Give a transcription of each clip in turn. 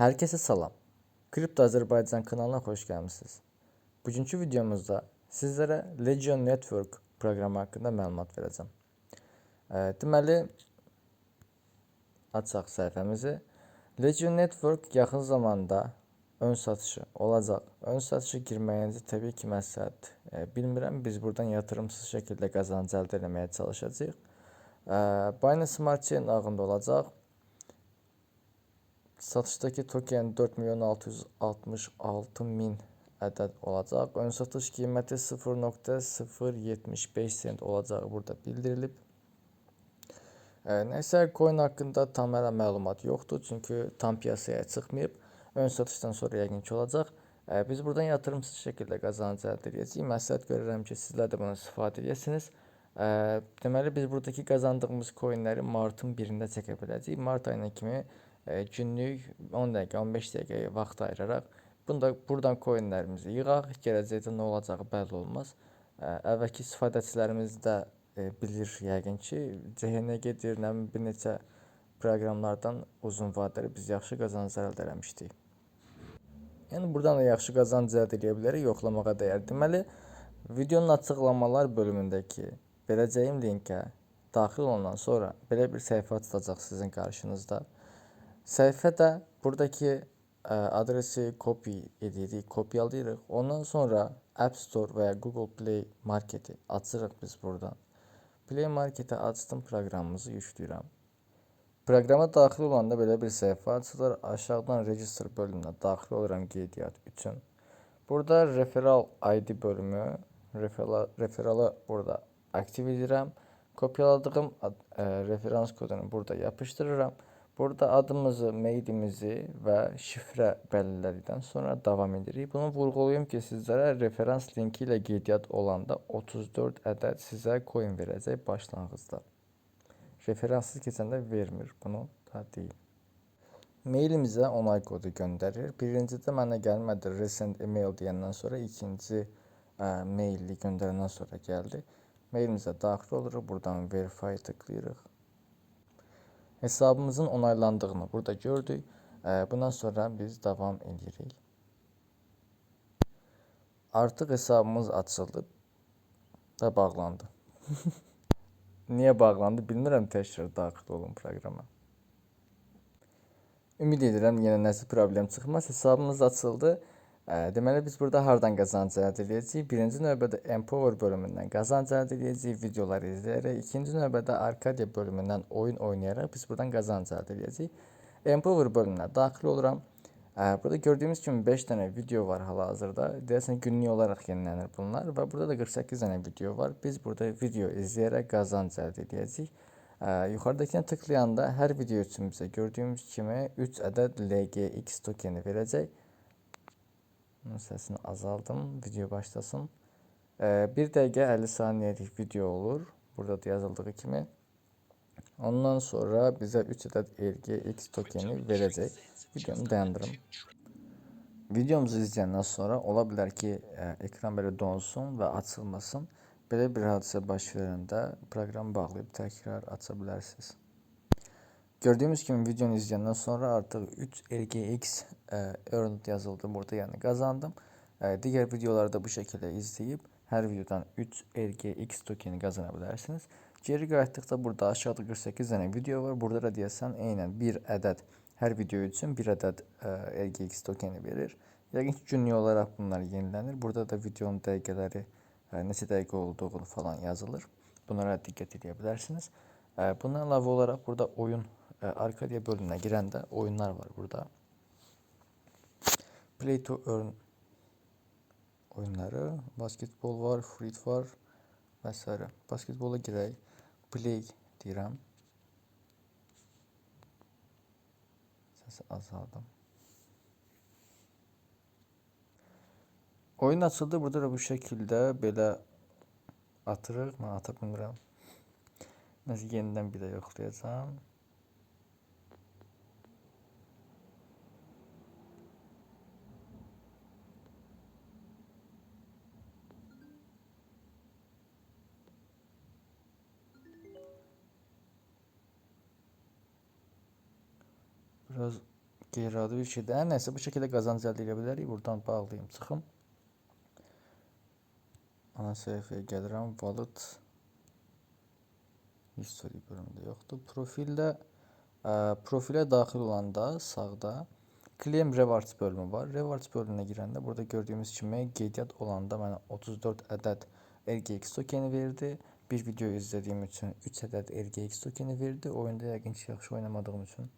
Herkese salam. Kripto Azerbaycan kanalına hoş gelmişsiniz. Bugünkü videomuzda sizlere Legion Network proqramı haqqında məlumat verəcəm. E, deməli, açaq səhifəmizi. Legion Network yaxın zamanda ön satışı olacaq. Ön satışa girməyinizi təbii ki məsləhət e, bilmirəm. Biz buradan yatırımsız şəkildə qazanc əldə etməyə çalışacağıq. E, Binance Smart Chain ağında olacaq. Satışdakı token 4 milyon 666 min ədəd olacaq. Ön satış qiyməti 0.075 sent olacağı burada bildirilib. E, Nəysə coin haqqında tam hələ məlumat yoxdur, çünki tam piyasaya çıxmayıb. Ön satışdan sonra yəqin ki olacaq. E, Biz buradan yatırımsız şəkildə qazanc əldə edəcəyik. Məsləhət görürəm ki, sizlər də bundan istifadə edəsiniz. E, Deməli biz buradakı qazandığımız coinləri martın 1-də çəkə biləcəyik. Mart ayına kimi günlük 10 dəqiqə, 15 dəqiqə vaxt ayıraraq bunda buradan coinlərimizi yığaq. Gələcəkdə nə olacağı bəlli olmaz. E, Əvvəlki istifadəçilərimiz də e, bilir yəqin ki, CHNG-dir, nə bilim bir neçə proqramlardan uzun vadəli biz yaxşı qazanclar əldə etmişdik. Yəni buradan da yaxşı qazanc əldə edə bilərik, yoxlamağa dəyər. Deməli, videonun açıqlamalar bölümündəki verəcəyim linkə daxil olandan sonra belə bir səhifə açılacaq sizin qarşınızda. Səhifədə buradakı ə, adresi copy edirik, kopyalayırıq. Ondan sonra App Store və ya Google Play Marketi açırıq biz buradan. Play Marketi açdım, proqramımızı yükləyirəm. Proqrama daxil olanda belə bir səhifə açılır. Aşağıdan register bölümünə daxil oluram qeydiyyat üçün. Burada referral ID bölümü, referala, referalı burada aktiv edirəm. Kopyaladığım ad- ə, referans kodunu burada yapışdırıram. Burada adımızı, mailimizi və şifrə bəlirlədikdən sonra davam edirik. Bunu vurğulayım ki, sizlərə referans linki ilə qeydiyyat olanda 34 ədəd sizə coin verəcək başlanğıcda. Referanssız keçəndə vermir. Bunu da deyim. Mailimizə onay kodu göndərir. Birincidə mənə gəlmədi. Recent email deyəndən sonra ikinci ə, maili göndərəndən sonra gəldi. Mailimizə daxil oluruq. Buradan verify tıklayırıq. Hesabımızın onaylandığını burada gördük. Bundan sonra biz davam edirik. Artıq hesabımız açıldı və bağlandı. Niyə bağlandı bilmirəm. Təkrar daxil olun proqrama. Ümid edirəm yenə nəsə problem çıxmaz. Hesabımız açıldı. Ə, Deməli biz burada hardan qazanc əldə edəcəyik? Birinci növbədə Empower bölümündən qazanc əldə edəcəyik videoları izləyərək. İkinci növbədə Arcadia bölümündən oyun oynayaraq biz buradan qazanc əldə edəcəyik. Empower bölümünə daxil oluram. Ə, Burada gördüyümüz kimi 5 dənə video var hal-hazırda. Deyəsən günlük olaraq yenilənir bunlar və burada da 48 dənə video var. Biz burada video izləyərək qazanc əldə edəcəyik. Ə, Yuxarıdakına tıklayanda hər video üçün bizə gördüyümüz kimi 3 ədəd LGX tokeni verəcək. Bunun səsini azaldım, video başlasın. 1 dəqiqə 50 saniyəlik video olur. Burada da yazıldığı kimi. Ondan sonra bizə 3 ədəd RGX tokeni verəcək. Videonu dayandırım. Videomuzu izləyəndən sonra ola bilər ki, ə, ekran belə donsun və açılmasın. Belə bir hadisə baş verəndə proqramı bağlayıb təkrar aça bilərsiniz. Gördüyümüz kimi videonu izləyəndən sonra artıq 3 RGX ə, earned yazıldı burada, yəni qazandım. Ə, digər videoları da bu şəkildə izləyib hər videodan 3 RGX tokeni qazana bilərsiniz. Geri qayıtdıqda burada aşağıda 48 dənə video var. Burada da deyəsən eynən 1 ədəd hər video üçün 1 ədəd ə, RGX tokeni verir. Yəqin ki, günlük olaraq bunlar yenilənir. Burada da videonun dəqiqələri ə, neçə dəqiqə olduğunu falan yazılır. Bunlara diqqət edə bilərsiniz. Ə, Bundan əlavə olaraq burada oyun ə, Arcadia bölümünə girəndə oyunlar var burada. Play to earn oyunları, basketbol var, fruit var və s. Basketbola girək. Play deyirəm. Səsi azaldım. Oyun açıldı. Burada da bu şəkildə belə atırıq. Mən ata bilmirəm. Nəsə yenidən bir də yoxlayacağam. Biraz qeyri-adi bir şeydir. Hər nəysə bu şəkildə qazanc əldə edə bilərik. Buradan bağlayım, çıxım. Ana səhifəyə gəlirəm. Wallet history bölümündə yoxdur. Profildə ə, profilə daxil olanda sağda Claim Rewards bölümü var. Rewards bölümünə girəndə burada gördüyümüz kimi qeydiyyat olanda mənə 34 ədəd RGX tokeni verdi. Bir video izlədiyim üçün 3 ədəd RGX tokeni verdi. Oyunda yəqin ki, yaxşı oynamadığım üçün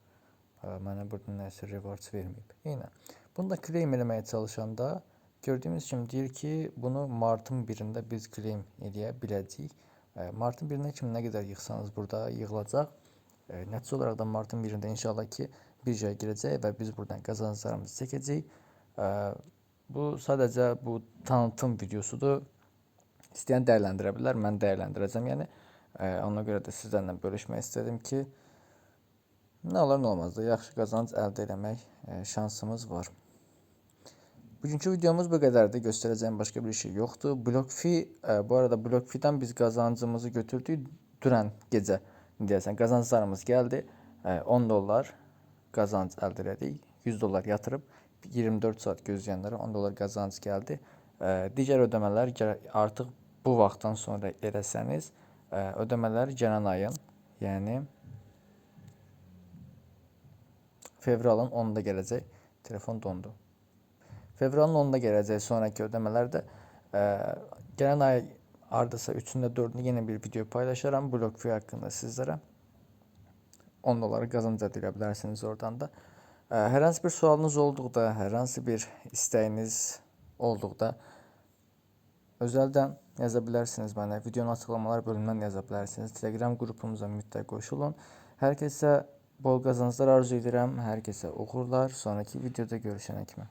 mənə burada nəsə rewards verməyib. Yenə bunu da claim eləməyə çalışanda gördüyümüz kimi deyir ki, bunu martın 1-də biz claim eləyə biləcəyik. Martın 1-nə kimi nə qədər yığsanız burada yığılacaq. Nəticə olaraq da martın 1-də inşallah ki birjaya girəcək və biz buradan qazanclarımızı çəkəcəyik. Bu sadəcə bu tanıtım videosudur. İstəyən dəyərləndirə bilər, mən dəyərləndirəcəm. Yəni ona görə də sizlərlə bölüşmək istədim ki, nə olar nə olmaz da yaxşı qazanc əldə etmək e, şansımız var. Bugünkü videomuz bu qədərdir. Göstərəcəyim başqa bir şey yoxdur. BlockFi, e, bu arada BlockFi-dən biz qazancımızı götürdük dünən gecə. Deyəsən qazanclarımız gəldi. E, 10 dollar qazanc əldə etdik. 100 dollar yatırıb 24 saat gözləyənlərə 10 dollar qazanc gəldi. E, digər ödəmələr artıq bu vaxtdan sonra eləsəniz, e, ödəmələr gələn ayın, yəni fevralın 10-da gələcək. Telefon dondu. Fevralın 10-da gələcək sonrakı ödəmələrdə ə, gələn ay hardasa 3-ündə 4-ündə yenə bir video paylaşaram BlockFi haqqında sizlərə. 10 dolları qazanc əldə edə bilərsiniz oradan da. Ə, Hər hansı bir sualınız olduqda, hər hansı bir istəyiniz olduqda özəldən yaza bilərsiniz mənə. Videonun açıqlamalar bölümündən yaza bilərsiniz. Telegram qrupumuza mütləq qoşulun. Hər kəsə bol qazanclar arzu edirəm. Hər kəsə uğurlar. Sonraki videoda görüşənə kimi.